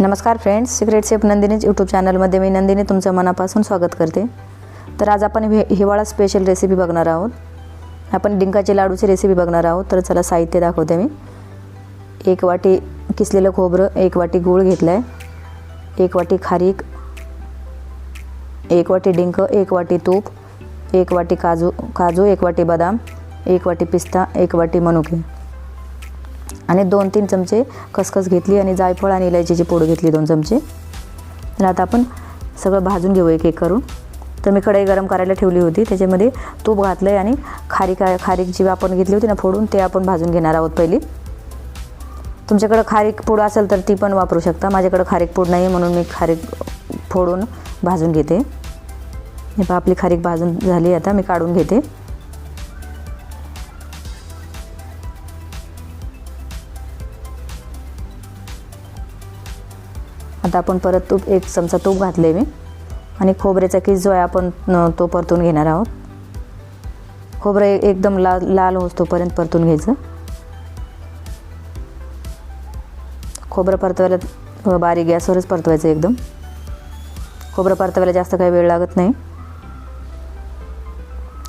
नमस्कार friends secret safe Nandini's YouTube चॅनलमध्ये मी नंदिनी तुमचं मनापासून स्वागत करते. तर आज आपण हि हिवाळा स्पेशल रेसिपी बघणार आहोत. आपण डिंकाचे लाडूची रेसिपी बघणार आहोत. तर चला साहित्य दाखवते मी. एक वाटी किसलेलं खोबरं एक वाटी गूळ घेतला आहे एक वाटी खारीक एक वाटी डिंक एक वाटी तूप एक वाटी काजू काजू एक वाटी बदाम एक वाटी पिस्ता एक वाटी मनुके. आणि दोन तीन चमचे खसखस घेतली आणि जायफळ आणि इलायचीची पूड घेतली दोन चमचे. तर आता आपण सगळं भाजून घेऊ एक एक करून. तर मी कढई गरम करायला ठेवली होती त्याच्यामध्ये तूप घातलं आहे आणि खारीक खारीक जी आपण घेतली होती ना फोडून ते आपण भाजून घेणार आहोत पहिली. तुमच्याकडं खारीक पूड असेल तर ती पण वापरू शकता. माझ्याकडं खारीक पूड नाही म्हणून मी खारीक फोडून भाजून घेते. हे पहा आपली खारीक भाजून झाली आता मी काढून घेते. आता आपण परत तूप एक चमचा तूप घातले मी. आणि खोबऱ्याचा किस जो आहे आपण तो परतून घेणार आहोत. खोबरं एकदम लाल लाल होस तोपर्यंत परतून घ्यायचं. खोबरं परतवायला बारीक गॅसवरच परतवायचं एकदम. खोबरं परतवायला जास्त काही वेळ लागत नाही.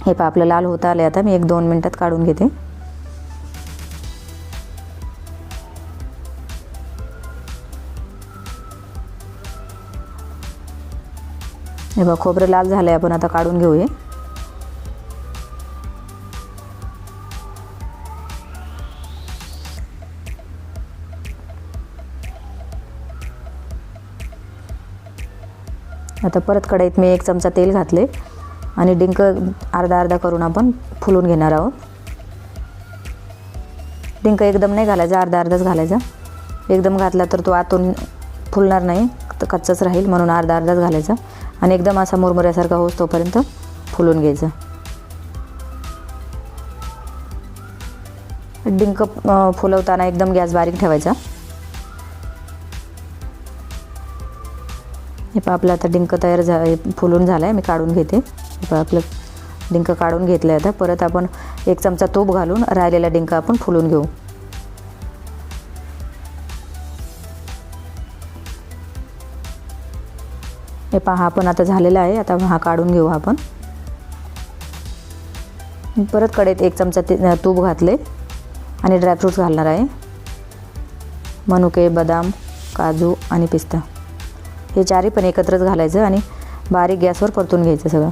हे पा आपलं लाल होता आले आता. मी एक दोन मिनटात काढून घेते. हे बघा खोबरं लाल झालं आहे आपण आता काढून घेऊया. आता परत कढईत मी एक चमचा तेल घातले आणि डिंक अर्धा अर्धा करून आपण फुलून घेणार आहोत. डिंक एकदम नाही घालायचा अर्धा अर्धाच घालायचा. एकदम घातला तर तो आतून फुलणार नाही. तर कच्चाच राहील म्हणून अर्धा अर्धाच घालायचा. आणि एकदम असा मुरमुऱ्यासारखा होस तोपर्यंत फुलून घ्यायचं. डिंक फुलवताना एकदम गॅस बारीक ठेवायचा. हे पहा आपलं आता डिंक तयार झा हे फुलून झालं आहे मी काढून घेते. हे पहा आपलं डिंक काढून घेतलं आहे आता. परत आपण एक चमचा तूप घालून राहिलेला डिंक आपण फुलून घेऊ. हे पहा हा पण आता झालेला आहे. आता हा काढून घेऊ आपण. परत कडेत एक चमचा ते तूप घातले आणि ड्रायफ्रूट्स घालणार आहे. मनुके बदाम काजू आणि पिस्ता. हे चारही पण एकत्रच घालायचं आणि बारीक गॅसवर परतून घ्यायचं सगळं.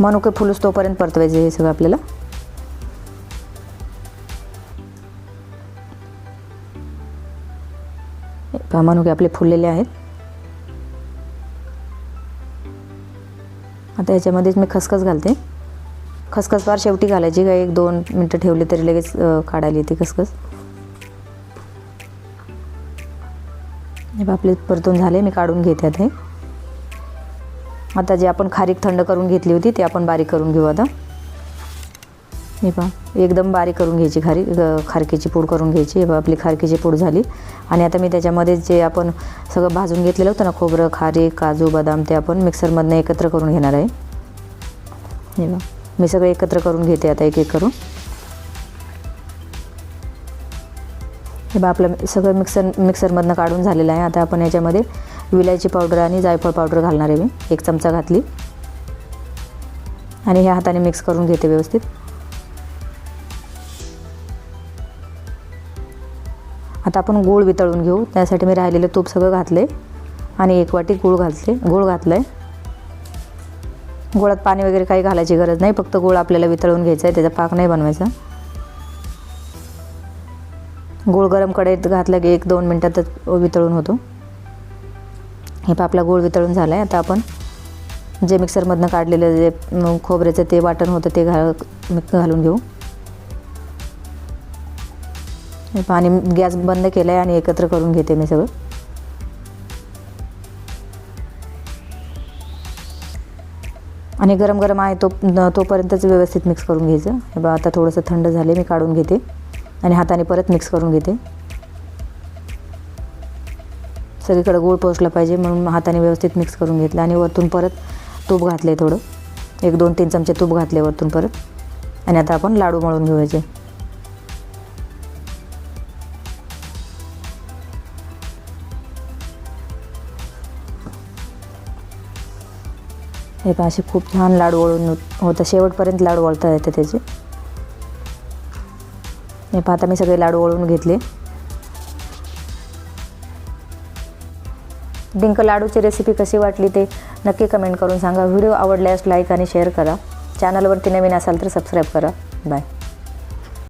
मनुके फुलूस तोपर्यंत परतवायचे हे सगळं आपल्याला. हे मनुके आपले फुललेले आहेत. आता याच्यामध्येच मी खसखस घालते. खसखस फार शेवटी घालायची का? एक दोन मिनटं ठेवली तरी लगेच काढायला येते खसखस. हे आपले परतून झाले. मी काढून घेते आता हे. आता जे आपण खारीक थंड करून घेतली होती ते आपण बारीक करून घेऊ आता. हे पहा एकदम बारीक करून घ्यायची खारी खारकीची पूड करून घ्यायची. हे आपली खारकीची पूड झाली. आणि आता मी त्याच्यामध्ये जे आपण सगळं भाजून घेतलेलं होतं ना खोबरं खारी काजू बदाम ते आपण मिक्सरमधनं एकत्र करून घेणार आहे. हे पहा मी सगळं एकत्र करून घेते आता एक एक करून. हे बा आपलं सगळं मिक्सर मिक्सरमधनं काढून झालेलं आहे. आता आपण याच्यामध्ये विलायची पावडर आणि जायफळ पावडर घालणार आहे मी. एक चमचा घातली. आणि ह्या हाताने मिक्स करून घेते व्यवस्थित. आता आपण गूळ वितळून घेऊ. त्यासाठी मी राहिलेलं तूप सगळं घातले आणि एक वाटी गूळ घातले गूळ घातलं आहे गुळात पाणी वगैरे काही घालायची गरज नाही. फक्त गूळ आपल्याला वितळून घ्यायचा आहे त्याचा पाक नाही बनवायचा. गूळ गरम कढईत घातला की एक दोन मिनटातच वितळून होतो. हे पहा आपला गूळ वितळून झाला आहे आता आपण जे मिक्सरमधनं काढलेलं जे खोबऱ्याचं ते वाटण होतं ते घाल घालून घेऊ. हे पाणी गॅस बंद केला आहे आणि एकत्र करून घेते मी सगळं. आणि गरम गरम आहे तो तोपर्यंतच व्यवस्थित मिक्स करून घ्यायचं. हे बा आता थोडंसं थंड झाले मी काढून घेते. आणि हाताने परत मिक्स करून घेते. सगळीकडे गोळ पोचला पाहिजे म्हणून हाताने व्यवस्थित मिक्स करून घेतलं. आणि वरतून परत तूप घातले थोडं. एक दोन तीन चमचे तूप घातले वरतून परत. आणि आता आपण लाडू मळून घेऊयाचे. हे पहा असे खूप छान लाडू वळून होतं शेवटपर्यंत लाडू वळता येते त्याचे. हे पहा आता मी सगळे लाडू वळून घेतले. डिंक लाडूची रेसिपी कशी वाटली ते नक्की कमेंट करून सांगा. व्हिडिओ आवडल्यास लाईक आणि शेअर करा. चॅनलवरती नवीन असाल तर सबस्क्राईब करा. बाय